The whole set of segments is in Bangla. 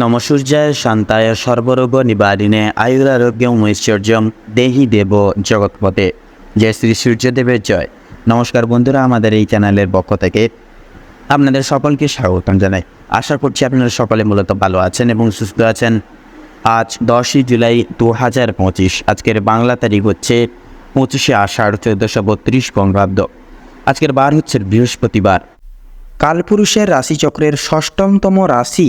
নমসূর্যায় শান্তায় সর্বরোগ নিবারিণে আয়ুরারোগ্যম ঐশ্বর্যম দেহি দেব জগৎপথে। জয় শ্রী সূর্যদেবের জয়। নমস্কার বন্ধুরা, আমাদের এই চ্যানেলের পক্ষ থেকে আপনাদের সকলকে স্বাগতম জানাই। আশা করছি আপনারা সকলে মূলত ভালো আছেন এবং সুস্থ আছেন। আজ দশই জুলাই দু হাজার পঁচিশ, আজকের বাংলা তারিখ হচ্ছে পঁচিশে আষাঢ় চোদ্দোশো বত্রিশ বঙ্গাব্দ। আজকের বার হচ্ছে বৃহস্পতিবার। কালপুরুষের রাশিচক্রের ষষ্ঠমতম রাশি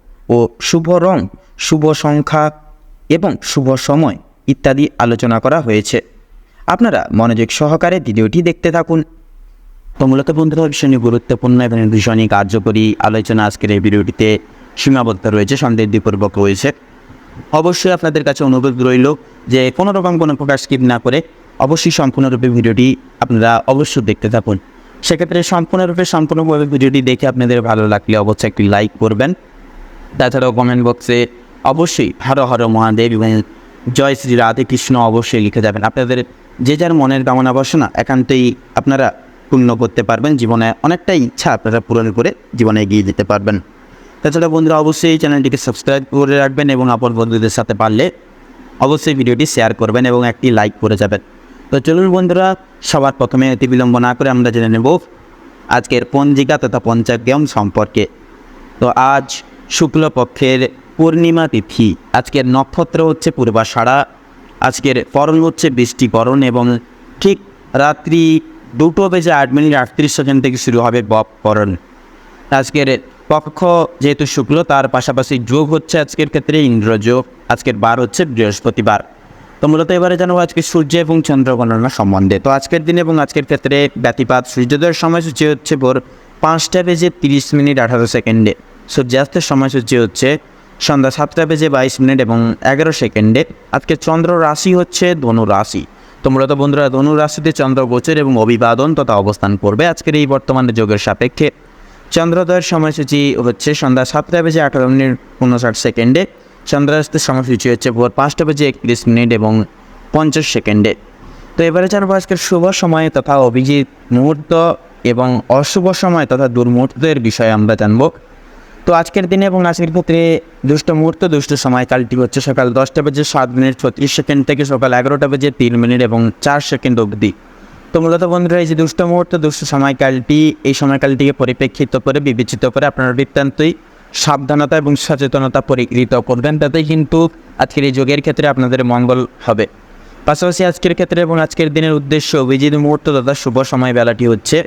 ও শুভ রং, শুভ সংখ্যা এবং শুভ সময় ইত্যাদি আলোচনা করা হয়েছে। আপনারা মনোযোগ সহকারে ভিডিওটি দেখতে থাকুন। তো মূলত বন্ধুরা ভীষণই গুরুত্বপূর্ণ এবং ভীষণই কার্যকরী আলোচনা আজকের এই ভিডিওটিতে সীমাবদ্ধ রয়েছে সন্দেহপূর্বক রয়েছে। অবশ্যই আপনাদের কাছে অনুরোধ রইল যে কোনো রকম কোনো প্রকার স্কিপ না করে অবশ্যই সম্পূর্ণরূপে ভিডিওটি আপনারা অবশ্যই দেখতে থাকুন। সেক্ষেত্রে সম্পূর্ণরূপে সম্পূর্ণভাবে ভিডিওটি দেখে আপনাদের ভালো লাগলে অবশ্যই একটি লাইক করবেন। তাছাড়াও কমেন্ট বক্সে অবশ্যই হর হর মহাদেব এবং জয় শ্রী রাধে কৃষ্ণ অবশ্যই লিখে যাবেন। আপনাদের যে যার মনের কামনা বাসনা একান্তই আপনারা পূর্ণ করতে পারবেন। জীবনে অনেকটা ইচ্ছা আপনারা পূরণ করে জীবনে এগিয়ে যেতে পারবেন। তাছাড়া বন্ধুরা, অবশ্যই চ্যানেলটিকে সাবস্ক্রাইব করে রাখবেন এবং আপন বন্ধুদের সাথে পারলে অবশ্যই ভিডিওটি শেয়ার করবেন এবং একটি লাইক করে যাবেন। তো চলুন বন্ধুরা, সবার প্রথমে অতি বিলম্ব না করে আমরা জেনে নেব আজকের পঞ্জিকা তথা পঞ্চাগ্রাম সম্পর্কে। তো আজ শুক্লপক্ষের পূর্ণিমা তিথি। আজকের নক্ষত্র হচ্ছে পূর্বাষাঢ়া। আজকের করণ হচ্ছে বৃষ্টিকরণ এবং ঠিক রাত্রি দুটো বেজে আট মিনিট আটত্রিশ সেকেন্ড থেকে শুরু হবে বপকরণ আজকের পক্ষ যেহেতু শুক্ল, তার পাশাপাশি যোগ হচ্ছে আজকের ক্ষেত্রে ইন্দ্রযোগ আজকের বার হচ্ছে বৃহস্পতিবার। তো মূলত এবারে জানব আজকে সূর্য এবং চন্দ্র গণনা সম্বন্ধে। তো আজকের দিন এবং আজকের ক্ষেত্রে ব্যতিপাত। সূর্যোদয়ের সময়সূচি হচ্ছে ভোর পাঁচটা বেজে তিরিশ মিনিট আঠারো সেকেন্ডে। সূর্যাস্তের সময়সূচি হচ্ছে সন্ধ্যা সাতটা বেজে বাইশ মিনিট এবং এগারো সেকেন্ডে। আজকে চন্দ্র রাশি হচ্ছে ধনু রাশি। তো মূলত বন্ধুরা, ধনু রাশিতে চন্দ্র গোচর এবং অভিবাদন তথা অবস্থান করবে আজকের এই বর্তমানে যোগের সাপেক্ষে। চন্দ্রোদয়ের সময়সূচি হচ্ছে সন্ধ্যা সাতটা বেজে আঠারো মিনিট উনষাট সেকেন্ডে। চন্দ্রাস্তের সময়সূচি হচ্ছে ভোর পাঁচটা বেজে একত্রিশ মিনিট এবং পঞ্চাশ সেকেন্ডে। তো এবারে জানব আজকের শুভ সময় তথা অভিজিৎ মুহূর্ত এবং অশুভ সময় তথা দুর্মুহূর্তের বিষয়ে আমরা জানব। তো আজকের দিনে এবং আজকের ক্ষেত্রে দুষ্ট মুহূর্ত, দুষ্ট সময়কালটি হচ্ছে সকাল দশটা বেজে সাত মিনিট ছত্রিশ সেকেন্ড থেকে সকাল এগারোটা বেজে তিন মিনিট এবং চার সেকেন্ড অবধি। তো মূলত বন্ধুরা, এই যে দুষ্ট মুহূর্ত, দুষ্ট সময়কালটি এই সময়কালটিকে পরিপ্রেক্ষিত করে, বিবেচিত করে আপনারা বৃত্তান্তই সাবধানতা এবং সচেতনতা পরিকৃত করবেন। তাতেই কিন্তু আজকের এই যোগের ক্ষেত্রে আপনাদের মঙ্গল হবে। পাশাপাশি আজকের ক্ষেত্রে এবং আজকের দিনের উদ্দেশ্য, অভিজিৎ মুহূর্ত তথা শুভ সময় বেলাটি হচ্ছে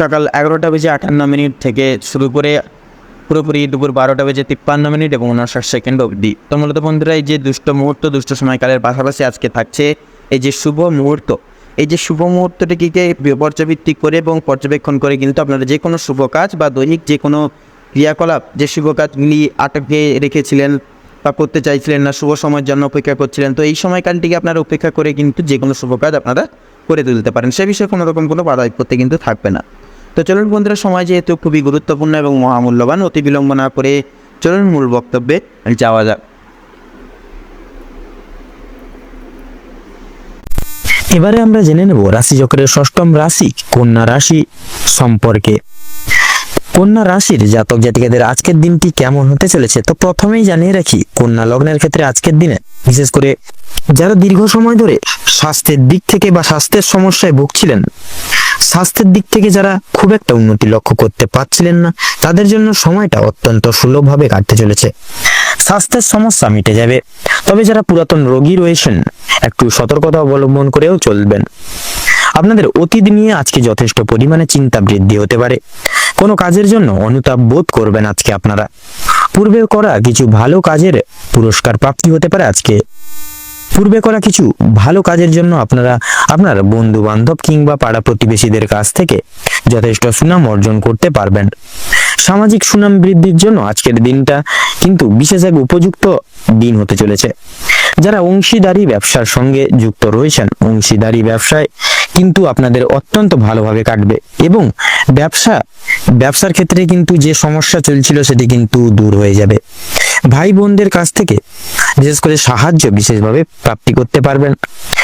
সকাল এগারোটা বেজে আটান্ন মিনিট থেকে শুরু করে পুরোপুরি দুপুর বারোটা বেজে তিপ্পান্ন মিনিট এবং উনষাট সেকেন্ড অবধি। তো মূলত বন্ধুরা, এই যে দুষ্ট মুহূর্ত, দুষ্ট সময়কালের পাশাপাশি আজকে থাকছে এই যে শুভ মুহূর্ত। এই যে শুভ মুহূর্তটিকে পর্যবেক্ষিক করে এবং পর্যবেক্ষণ করে কিন্তু আপনারা যে কোনো শুভ কাজ বা দৈনিক যে কোনো ক্রিয়াকলাপ, যে শুভ কাজগুলি আটকে রেখেছিলেন বা করতে চাইছিলেন না, শুভ সময়ের জন্য অপেক্ষা করছিলেন, তো এই সময়কালটিকে আপনারা উপেক্ষা করে কিন্তু যে কোনো শুভ কাজ আপনারা করে তুলতে পারেন। সে বিষয়ে কোনো রকম কোনো বাধা কিন্তু থাকবে না। তো চলুন বন্ধুরা, সময় যেহেতু খুবই গুরুত্বপূর্ণ এবং মহামূল্যবান, অতি বিলম্ব না করে চলুন মূল বক্তব্যে যাওয়া যাক। এবারে আমরা জেনে নেব রাশি চক্রের ষষ্ঠম রাশি কন্যা রাশি সম্পর্কে। কন্যা রাশির জাতক জাতিকাদের আজকের দিনটি কেমন হতে চলেছে? তো প্রথমেই জানিয়ে রাখি, কন্যা লগ্নের ক্ষেত্রে আজকের দিনে, বিশেষ করে যারা দীর্ঘ সময় ধরে স্বাস্থ্যের দিক থেকে বা স্বাস্থ্যের সমস্যায় ভুগছিলেন স্বাস্থ্যের দিক থেকে যারা খুব একটা উন্নতি লক্ষ্য করতে পারছিলেন না, তাদের জন্য সময়টা অত্যন্ত সুলভভাবে কাটতে চলেছে। স্বাস্থ্যের সমস্যা মিটে যাবে। তবে যারা পুরাতন রোগী রয়েছেন, একটু সতর্কতা অবলম্বন করেও চলবেন। আপনাদের অতীত নিয়ে আজকে যথেষ্ট পরিমাণে চিন্তা বৃদ্ধি হতে পারে। কোনো কাজের জন্য অনুতাপ বোধ করবেন আজকে আপনারা। পূর্বে করা কিছু ভালো কাজের পুরস্কার প্রাপ্তি হতে পারে আজকে। পূর্বে করা কিছু ভালো কাজের জন্য আপনারা আপনার বন্ধু বান্ধব কিংবা পাড়া প্রতিবেশীদের কাছ থেকে যথেষ্ট সুনাম অর্জন করতে পারবেন। সামাজিক সুনাম বৃদ্ধির জন্য আজকের দিনটা কিন্তু বিশেষ এক উপযুক্ত দিন হতে চলেছে। যারা অংশীদারি ব্যবসার সঙ্গে যুক্ত রয়েছেন, অংশীদারি ব্যবসায় কিন্তু আপনাদের অত্যন্ত ভালোভাবে কাটবে এবং ব্যবসা, ব্যবসার ক্ষেত্রে কিন্তু যে সমস্যা চলছিল সেটি কিন্তু দূর হয়ে যাবে। ভাই বোনদের কাছ থেকে বিশেষ করে সাহায্য বিশেষভাবে প্রাপ্তি করতে পারবেন।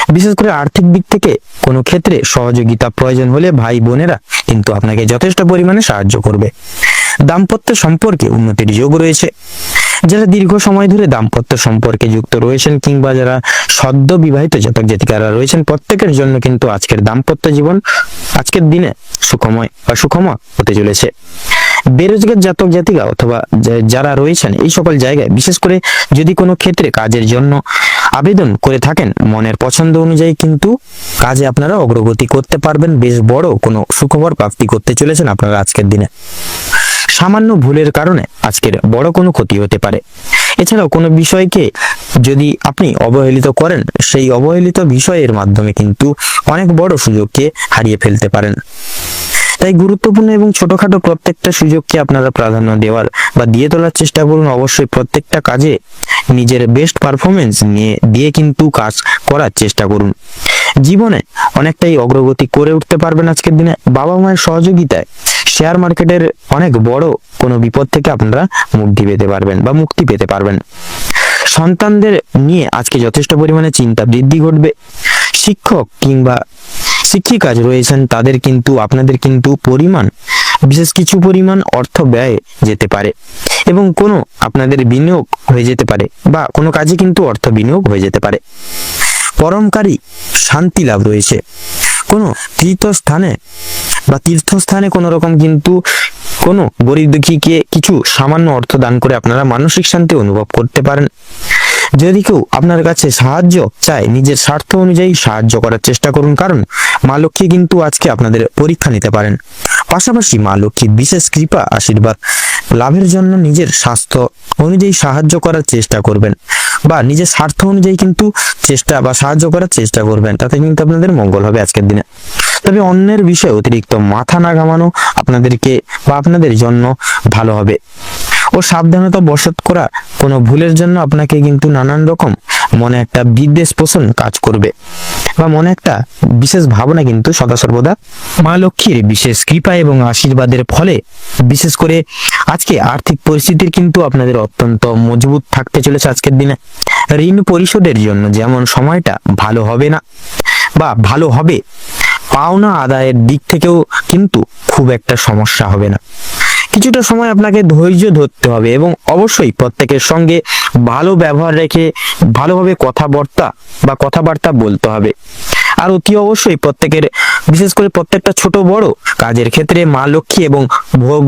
বিশেষ করে আর্থিক দিক থেকে কোনো ক্ষেত্রে সহযোগিতা প্রয়োজন হলে ভাই বোনেরা কিন্তু আপনাকে যথেষ্ট পরিমাণে সাহায্য করবে। দাম্পত্য সম্পর্কে উন্নতির যোগ রয়েছে। যারা দীর্ঘ সময় ধরে দাম্পত্য সম্পর্কে যুক্ত রয়েছেন কিংবা যারা সদ্য বিবাহিত জাতক জাতিকারা রয়েছেন, প্রত্যেকের জন্য কিন্তু আজকের দাম্পত্য জীবন আজকের দিনে সুখময় বা সুখময় হতে চলেছে। বেরোজগার জাতক জাতিকা অথবা যারা রয়েছেন এই সকল জায়গায় বিশেষ করে যদি কোনো ক্ষেত্রে কাজের জন্য আবেদন করে থাকেন মনের পছন্দ অনুযায়ী, কিন্তু কাজে আপনারা অগ্রগতি করতে পারবেন। বেশ বড় কোনো সুখবর প্রাপ্তি করতে চলেছেন আপনারা আজকের দিনে। সামান্য ভুলের কারণে আজকের বড় কোনো ক্ষতি হতে পারে। এছাড়াও কোনো বিষয়কে যদি আপনি অবহেলিত করেন, সেই অবহেলিত বিষয়ের মাধ্যমে কিন্তু অনেক বড় সুযোগকে হারিয়ে ফেলতে পারেন। তাই গুরুত্বপূর্ণ এবং ছোটখাটো প্রত্যেকটা সুযোগকে আপনারা প্রাধান্য দেওয়ার বা দিয়ে তোলার চেষ্টা করুন অবশ্যই প্রত্যেকটা কাজে নিজের বেস্ট পারফরমেন্স নিয়ে, দিয়ে কিন্তু কাজ করার চেষ্টা করুন। জীবনে অনেকটাই অগ্রগতি করে উঠতে পারবেন আজকের দিনে। বাবা মায়ের সহযোগিতায় শেয়ার মার্কেটের অনেক বড় কোনো বিপদ থেকে আপনারা মুক্তি পেতে পারবেন বা মুক্তি পেতে পারবেন। সন্তানদের নিয়ে আজকে যথেষ্ট পরিমাণে চিন্তা বৃদ্ধি ঘটবে। শিক্ষক কিংবা শিক্ষিকা রয়েছেন, তাদের কিন্তু, আপনাদের কিন্তু পরিমাণ, বিশেষ কিছু পরিমাণ অর্থ ব্যয় যেতে পারে এবং কোনো আপনাদের বিনিয়োগ হয়ে যেতে পারে বা কোনো কাজে কিন্তু অর্থ বিনিয়োগ হয়ে যেতে পারে। পরমকারী শান্তি লাভ রয়েছে। কোনো তীর্থস্থানে বা তীর্থস্থানে কোনো রকম কিন্তু কোনো গরিব দুঃখীকে কিছু সামান্য অর্থ দান করে আপনারা মানসিক শান্তি অনুভব করতে পারেন। যদি কেউ আপনার কাছে সাহায্য চায়, নিজের স্বার্থ অনুযায়ী সাহায্য করার চেষ্টা করুন, কারণ মা লক্ষ্মী কিন্তু আজকে আপনাদের পরীক্ষা নিতে পারেন। পাশাপাশি মা লক্ষ্মীর বিশেষ কৃপা, আশীর্বাদ লাভের জন্য নিজের স্বাস্থ্য অনুযায়ী সাহায্য করার চেষ্টা করবেন বা নিজের স্বার্থ অনুযায়ী কিন্তু চেষ্টা বা সাহায্য করার চেষ্টা করবেন। তাতে কিন্তু আপনাদের মঙ্গল হবে আজকের দিনে। তবে অন্যের বিষয়ে অতিরিক্ত মাথা না ঘামানো আপনাদেরকে বা আপনাদের জন্য ভালো হবে। ও সাবধানতা বশত করা কোনো ভুলের জন্য আপনাকে কিন্তু নানান রকম মনে একটা বিদ্বেষ পোষণ কাজ করবে। বা মনে একটা বিশেষ ভাবনা কিন্তু সদা সর্বদা মা লক্ষ্মীর বিশেষ কৃপা এবং আশীর্বাদের ফলে, বিশেষ করে আজকে আর্থিক পরিস্থিতির কিন্তু আপনাদের অত্যন্ত মজবুত থাকতে চলেছে আজকের দিনে। ঋণ পরিশোধের জন্য যেমন সময়টা ভালো হবে না বা ভালো হবে, পাওনা আদায়ের দিক থেকেও কিন্তু খুব একটা সমস্যা হবে না। কিছুটা সময় আপনাকে ধৈর্য ধরতে হবে এবং অবশ্যই প্রত্যেকের সঙ্গে ভালো ব্যবহার রেখে ভালোভাবে কথাবার্তা বা কথাবার্তা বলতে হবে। আর অতি অবশ্যই প্রত্যেকের, বিশেষ করে প্রত্যেকটা ছোট বড় কাজের ক্ষেত্রে মা লক্ষ্মী এবং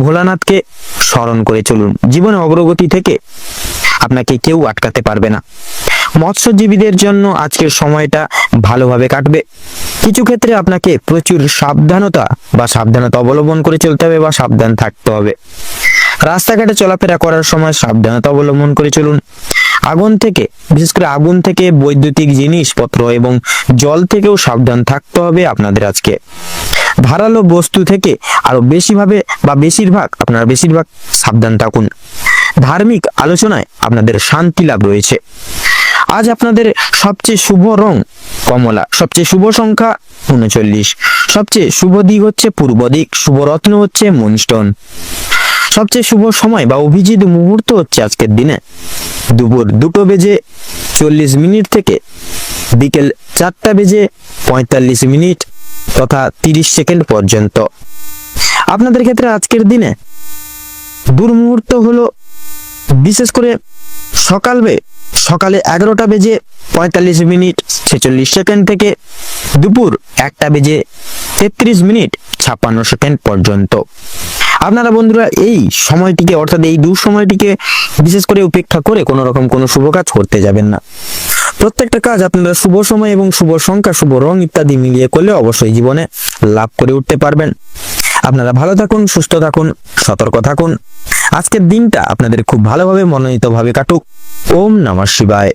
ভোলানাথকে স্মরণ করে চলুন। জীবনে অগ্রগতি থেকে আপনাকে কেউ আটকাতে পারবে না। মৎস্যজীবীদের জন্য আজকের সময়টা ভালোভাবে কাটবে। কিছু ক্ষেত্রে আপনাকে প্রচুর সাবধানতা বা সাবধানতা অবলম্বন করে চলতে হবে বা সাবধান থাকতে হবে। রাস্তাঘাটে চলাফেরা করার সময় সাবধানতা অবলম্বন করে চলুন। আগুন থেকে, বিশেষ করে আগুন থেকে বৈদ্যুতিক জিনিসপত্র এবং জল থেকেও সাবধান থাকতে হবে আপনাদের আজকে। ধারালো বস্তু থেকে আরও বেশিভাবে বা বেশিরভাগ, আপনারা বেশিরভাগ সাবধান থাকুন। ধার্মিক আলোচনায় আপনাদের শান্তি লাভ রয়েছে। আজ আপনাদের সবচেয়ে শুভ রং কমলা। সবচেয়ে শুভ সংখ্যা উনচল্লিশ। সবচেয়ে শুভ দিক হচ্ছে পূর্ব দিক, শুভ রত্ন হচ্ছে মনস্টোন। সবচেয়ে শুভ সময় বা অভিজিৎ মুহূর্ত হচ্ছে আজকের দিনে। দুপুর দুটো বেজে চল্লিশ মিনিট থেকে বিকেল চারটা বেজে পঁয়তাল্লিশ মিনিট তথা তিরিশ সেকেন্ড পর্যন্ত। আপনাদের ক্ষেত্রে আজকের দিনে দুর্মুহূর্ত হলো বিশেষ করে সকাল বে সকালে এগারোটা বেজে পঁয়তাল্লিশ মিনিট ছেচল্লিশ সেকেন্ড থেকে দুপুর একটা বেজে তেত্রিশ মিনিট ছাপ্পান্ন সেকেন্ড পর্যন্ত। আপনারা বন্ধুরা, এই সময়টিকে, অর্থাৎ এই দু সময়টিকে বিশেষ করে উপেক্ষা করে কোনো রকম কোনো শুভ কাজ করতে যাবেন না। প্রত্যেকটা কাজ আপনারা শুভ সময় এবং শুভ সংখ্যা, শুভ রং ইত্যাদি মিলিয়ে করলে অবশ্যই জীবনে লাভ করে উঠতে পারবেন। আপনারা ভালো থাকুন, সুস্থ থাকুন, সতর্ক থাকুন। আজকের দিনটা আপনাদের খুব ভালোভাবে মনোনীতভাবে কাটুক। ওম নমঃ শিবায়।